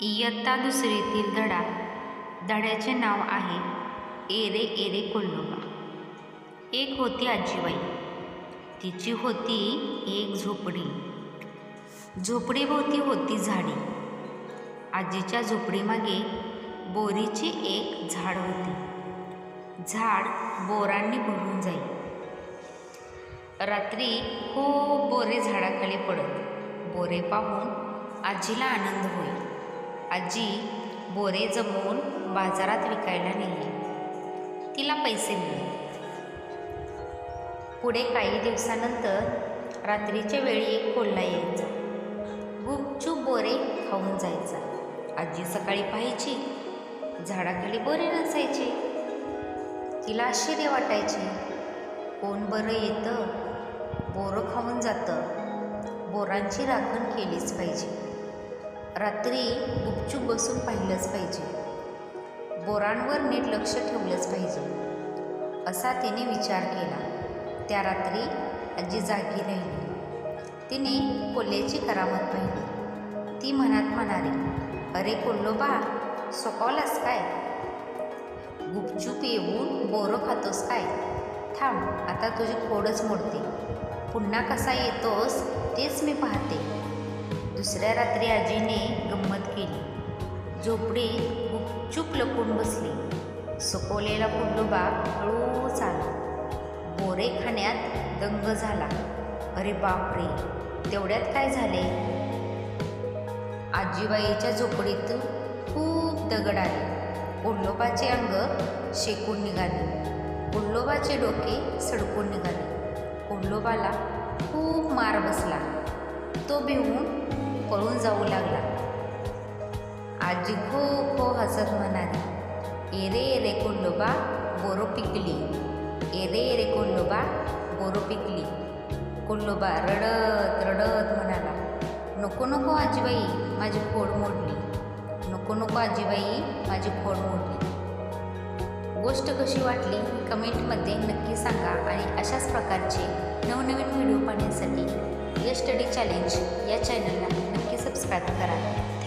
इयत्ता दुसरीतील धडा. धड्याचे नाव आहे एरे एरे कोल्लोबा. एक होती आजीबाई. तिची होती एक झोपडी. झोपडीभोवती होती झाडी. आजीच्या झोपडीमागे बोरीचे एक झाड होते. झाड बोरांनी भरून जाई. रात्री खूप बोरे झाडाखाली पडत. बोरे पाहून आजीला आनंद होईल आजी बोरे जमवून बाजारात विकायला नेली तिला पैसे मिळाले. पुढे काही दिवसानंतर रात्रीच्या वेळी एक कोल्हा यायचा. गुपचूप बोरे खाऊन जायचा. आजी सकाळी पाहायची. झाडाखाली बोरे नसायचे. तिला आश्चर्य वाटायचे. कोण बरं येतं? बोरं खाऊन जातं. बोरांची राखण केलीच पाहिजे. रात्री गुपचूप बसून पाहिलंच पाहिजे. बोरांवर नीट लक्ष ठेवलंच पाहिजे. असा तिने विचार केला. त्या रात्री आजी जागी राहिली. तिने कोल्ह्याची करामत पाहिली. ती मनात म्हणाली अरे कोल्लोबा सोकावलास काय? गुपचूप येऊन बोरं खातोस काय? थांब आता तुझी खोडच मोडते. पुन्हा कसा येतोस तेच मी पाहते. दुसऱ्या रात्री आजीने गंमत केली. झोपडी गुपचूप लपून बसली. सुकवलेला कुंडोबा हळूच आला. बोरे खाण्यात दंग झाला. अरे बापरे तेवढ्यात काय झाले? आजीबाईच्या झोपडीत खूप दगड आले. कुंडोबाचे अंग शेकून निघाले. कुंडोबाचे डोके सडकून निघाले. कुंडोबाला खूप मार बसला. तो भिवून पळून जाऊ लागला. आजी खो खो हसत म्हणाली एरे एरे कोल्लोबा बोरो पिकली. एरे एरे कोल्लोबा बोरो पिकली. कोल्होबा रडत रडत म्हणाला नको नको आजीबाई माझी खोड मोडली. नको नको आजीबाई माझी खोड मोडली. गोष्ट कशी वाटली कमेंटमध्ये नक्की सांगा आणि अशाच प्रकारचे नवनवीन व्हिडिओ पाहण्यासाठी या स्टडी चॅलेंज या चॅनलला सबस्क्राईब करा.